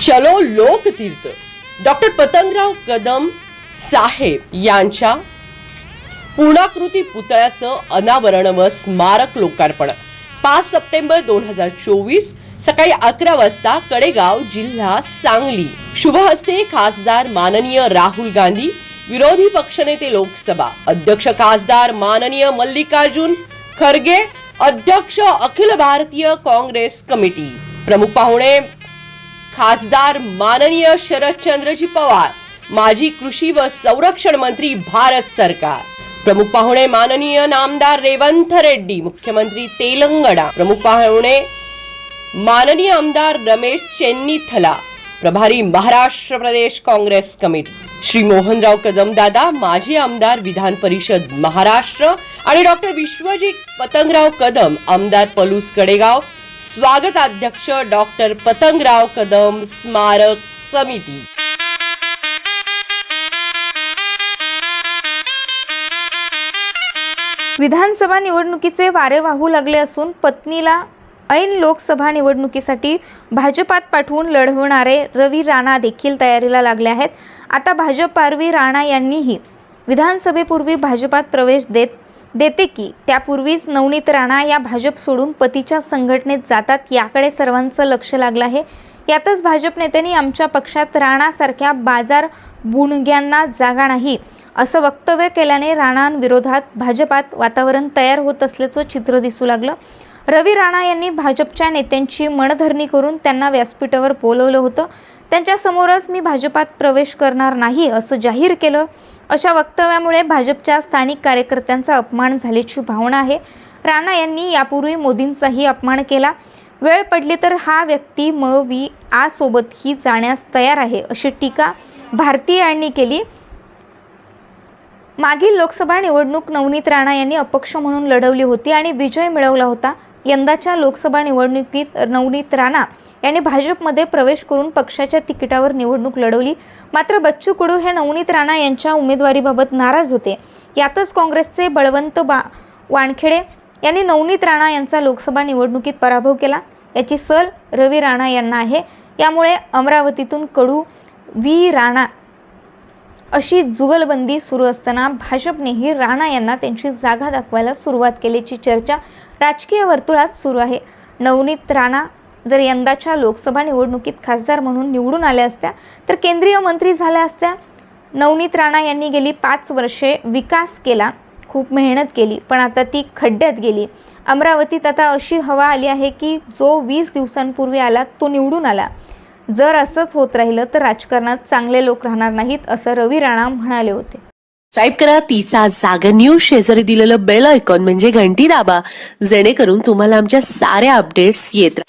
चलो लोकतीर्थ. डॉक्टर पतंगराव कदम साहेब यांच्या पूर्णाकृती पुतळ्याचं अनावरण व स्मारक लोकार्पण. पाच सप्टेंबर दोन हजार चोवीस सकाळी अकरा वाजता कडेगाव जिल्हा सांगली. शुभ हस्ते खासदार माननीय राहुल गांधी विरोधी पक्षनेते लोकसभा अध्यक्ष खासदार माननीय मल्लिकार्जुन खरगे अध्यक्ष अखिल भारतीय काँग्रेस कमिटी. प्रमुख पाहुणे खासदार माननीय शरदचंद्रजी पवार माजी कृषी व संरक्षण मंत्री भारत सरकार. प्रमुख पाहुणे माननीय नामदार रेवंत रेड्डी मुख्यमंत्री तेलंगणा. प्रमुख पाहुणे माननीय आमदार रमेश चेन्नीथला. प्रभारी महाराष्ट्र प्रदेश काँग्रेस कमिटी. श्री मोहनराव कदम दादा माजी आमदार विधान परिषद महाराष्ट्र आणि डॉक्टर विश्वजी पतंगराव कदम आमदार पलूस कडेगाव स्वागताध्यक्ष डॉक्टर पतंगराव कदम स्मारक समिती. विधानसभा निवडणुकीचे वारे वाहू लागले असून पत्नीला ऐन लोकसभा निवडणुकीसाठी भाजपात पाठवून लढवणारे रवी राणा देखील तयारीला लागले आहेत. आता भाजप पारवी राणा यांनीही विधानसभेपूर्वी भाजपात प्रवेश देत देते की त्यापूर्वीच नवनीत राणा या भाजप सोडून पतीच्या संघटनेत जातात याकडे सर्वांचं लक्ष लागलं आहे. यातच भाजप नेत्यांनी आमच्या पक्षात राणासारख्या बाजार बुणग्यांना जागा नाही असं वक्तव्य केल्याने राणांविरोधात भाजपात वातावरण तयार होत असल्याचं चित्र दिसू लागलं. रवी राणा यांनी भाजपच्या नेत्यांची मनधरणी करून त्यांना व्यासपीठावर बोलवलं होतं. त्यांच्यासमोरच मी भाजपात प्रवेश करणार नाही असं जाहीर केलं. अशा वक्तव्यामुळे भाजपच्या स्थानिक कार्यकर्त्यांचा अपमान झाल्याची भावना आहे. राणा यांनी यापूर्वी मोदींचाही अपमान केला. वेळ पडली तर हा व्यक्ती म. वि आ. जाण्यास तयार आहे अशी टीका भारतीयांनी केली. मागील लोकसभा निवडणूक नवनीत राणा यांनी अपक्ष म्हणून लढवली होती आणि विजय मिळवला होता. यंदाच्या लोकसभा निवडणुकीत नवनीत राणा यांनी भाजपमध्ये प्रवेश करून पक्षाच्या तिकिटावर निवडणूक लढवली. मात्र बच्चू कडू हे नवनीत राणा यांच्या उमेदवारीबाबत नाराज होते. यातच काँग्रेसचे बळवंत बा वानखेडे यांनी नवनीत राणा यांचा लोकसभा निवडणुकीत पराभव केला. याची सल रवी राणा यांना आहे. यामुळे अमरावतीतून कडू व्ही. राणा अशी जुगलबंदी सुरू असताना भाजपनेही राणा यांना त्यांची जागा दाखवायला सुरुवात केल्याची चर्चा राजकीय वर्तुळात सुरू आहे. नवनीत राणा जर यंदाच्या लोकसभा निवडणुकीत खासदार म्हणून निवडून आल्या असत्या तर केंद्रीय मंत्री झाल्या असत्या. नवनीत राणा यांनी गेली पाच वर्षे विकास केला खूप मेहनत केली पण आता ती खड्ड्यात गेली. अमरावतीत आता अशी हवा आली आहे की जो वीस दिवसांपूर्वी आला तो निवडून आला. जर असंच होत राहिलं तर राजकारणात चांगले लोक राहणार नाहीत असं रवी राणा म्हणाले होते. टाईप करा तिचा जागर न्यूज शेजारी दिलेलं बेल आयकॉन म्हणजे घंटी दाबा जेणेकरून तुम्हाला आमच्या साऱ्या अपडेट्स येत